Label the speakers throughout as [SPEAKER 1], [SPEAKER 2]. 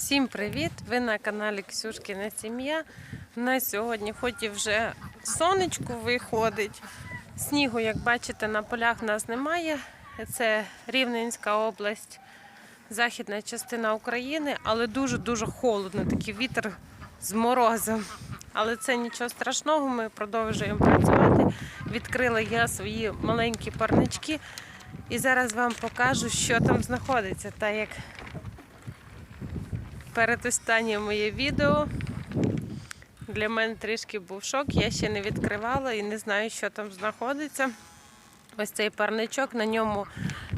[SPEAKER 1] Всім привіт! Ви на каналі Ксюшкіна Сім'я. На сьогодні, хоч і вже сонечко виходить. Снігу, як бачите, на полях в нас немає. Це Рівненська область, західна частина України, але дуже-дуже холодно, такий вітер з морозом. Але це нічого страшного, ми продовжуємо працювати. Відкрила я свої маленькі парнички і зараз вам покажу, що там знаходиться. Та як перед останнє моє відео. Для мене трішки був шок. Я ще не відкривала і не знаю, що там знаходиться. Ось цей парничок, на ньому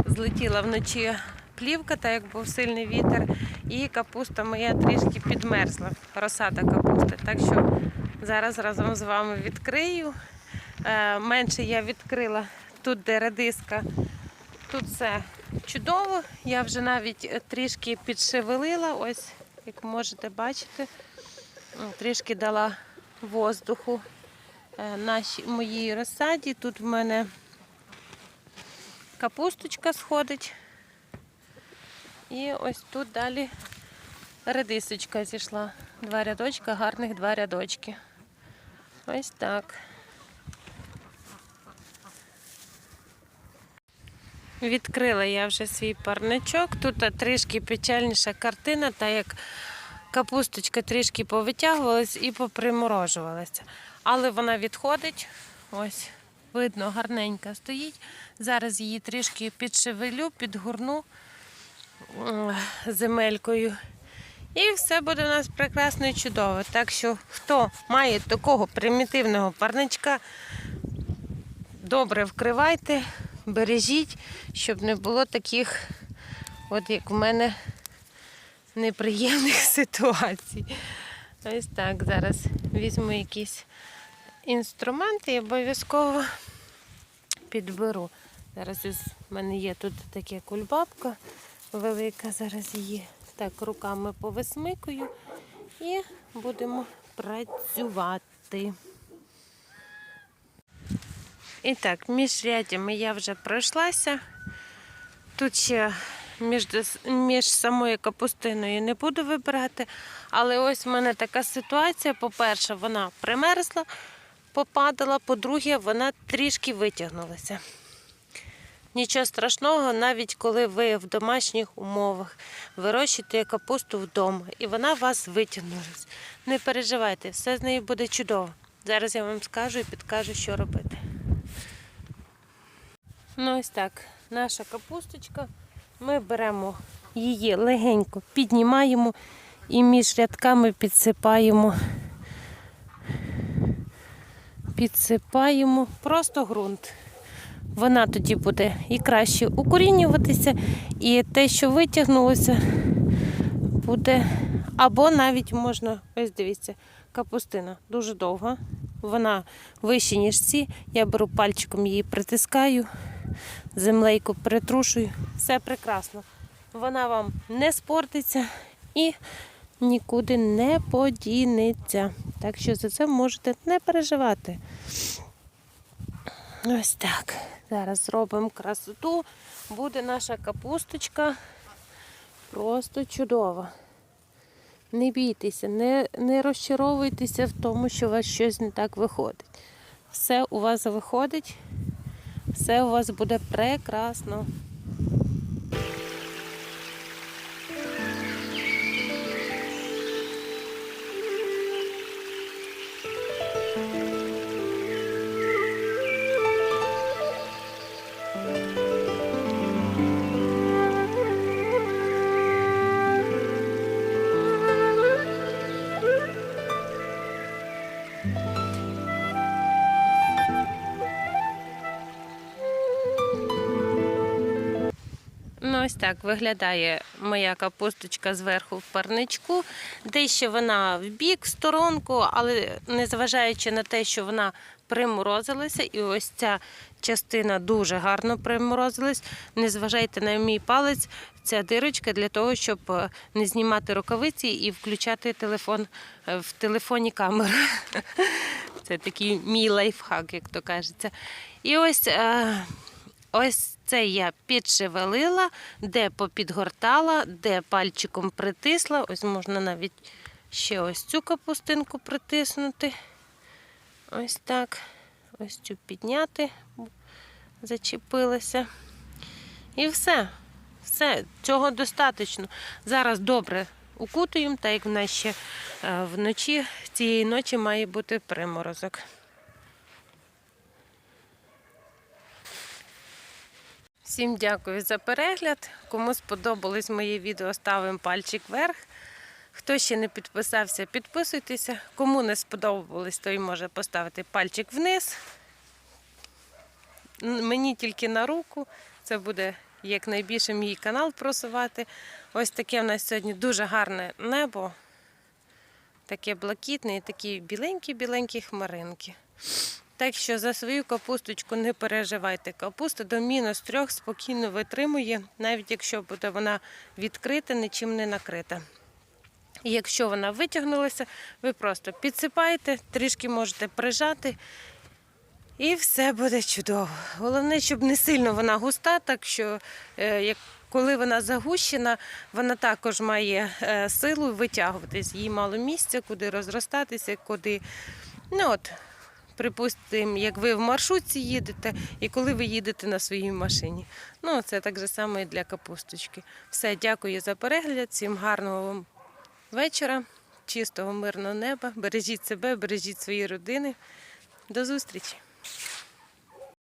[SPEAKER 1] злетіла вночі плівка, так як був сильний вітер, і капуста моя трішки підмерзла, розсада капусти. Так що зараз разом з вами відкрию. Е, Менше я відкрила тут, де редиска, тут все чудово. Я вже навіть е, трішки підшевелила, ось як можете бачити, трішки дала воздуху е, нашій моїй розсаді. Тут в мене капусточка сходить. І ось тут далі редисочка зійшла. Два рядочка, гарних два рядочки. Ось так. Відкрила я вже свій парничок. Тут трішки печальніша картина, та як капусточка трішки повитягувалась і поприморожувалася. Але вона відходить. Ось, видно, гарненька стоїть. Зараз її трішки підшевелю, підгорну земелькою. І все буде у нас прекрасно і чудово. Так що, хто має такого примітивного парничка, добре вкривайте, бережіть, щоб не було таких, от як у мене, неприємних ситуацій. Ось так, зараз візьму якісь інструменти і обов'язково підберу. Зараз ось в мене є тут таке кульбабка велика, зараз її так руками повисмикую і будемо працювати. І так, між рядями я вже пройшлася. Тут ще між, між самою капустиною не буду вибирати. Але ось в мене така ситуація. По-перше, вона примерзла, попадала, по-друге, вона трішки витягнулася. Нічого страшного, навіть коли ви в домашніх умовах вирощуєте капусту вдома і вона вас витягнулась. Не переживайте, все з нею буде чудово. Зараз я вам скажу і підкажу, що робити. Ну ось так, наша капусточка. Ми беремо її легенько, піднімаємо і між рядками підсипаємо. Підсипаємо просто ґрунт. Вона тоді буде і краще укорінюватися, і те, що витягнулося, буде. Або навіть можна, ось дивіться, капустина дуже довга. Вона вища, ніж ці. Я беру пальчиком її притискаю, землейку притрушую. Все прекрасно. Вона вам не спортиться і нікуди не подінеться. Так що за це можете не переживати. Ось так. Зараз зробимо красоту. Буде наша капусточка просто чудова. Не бійтеся, не, не розчаровуйтеся в тому, що у вас щось не так виходить. Все у вас виходить, все у вас буде прекрасно. Ось так виглядає моя капусточка зверху в парничку. Дещо вона в бік, в сторонку, але незважаючи на те, що вона приморозилася, і ось ця частина дуже гарно приморозилась. Не зважайте на мій палець, ця дирочка для того, щоб е, не знімати рукавиці і включати телефон е, в телефоні камеру. Це такий мій лайфхак, як то кажеться. І ось. Ось це я підшевелила, де попідгортала, де пальчиком притисла. Ось можна навіть ще ось цю капустинку притиснути. Ось так. Ось цю підняти, зачепилася. І все. Все, цього достатньо. Зараз добре укутуємо, так як в нас ще е, вночі цієї ночі має бути приморозок. Всім дякую за перегляд. Кому сподобалось моє відео, ставимо пальчик вверх. Хто ще не підписався, підписуйтеся. Кому не сподобалось, той може поставити пальчик вниз. Мені тільки на руку. Це буде якнайбільше мій канал просувати. Ось таке в нас сьогодні дуже гарне небо. Таке блакитне і такі біленькі-біленькі хмаринки. Так що за свою капусточку не переживайте. Капуста до мінус трьох спокійно витримує, навіть якщо буде вона відкрита, нічим не накрита. І якщо вона витягнулася, ви просто підсипаєте, трішки можете прижати, і все буде чудово. Головне, щоб не сильно вона густа, так що е, як, коли вона загущена, вона також має е, силу витягуватись. Їй мало місця, куди розростатися, куди. Ну от, припустимо, як ви в маршрутці їдете, і коли ви їдете на своїй машині. Ну, це так же само і для капусточки. Все, дякую за перегляд, всім гарного вам вечора, чистого, мирного неба. Бережіть себе, бережіть свої родини. До зустрічі!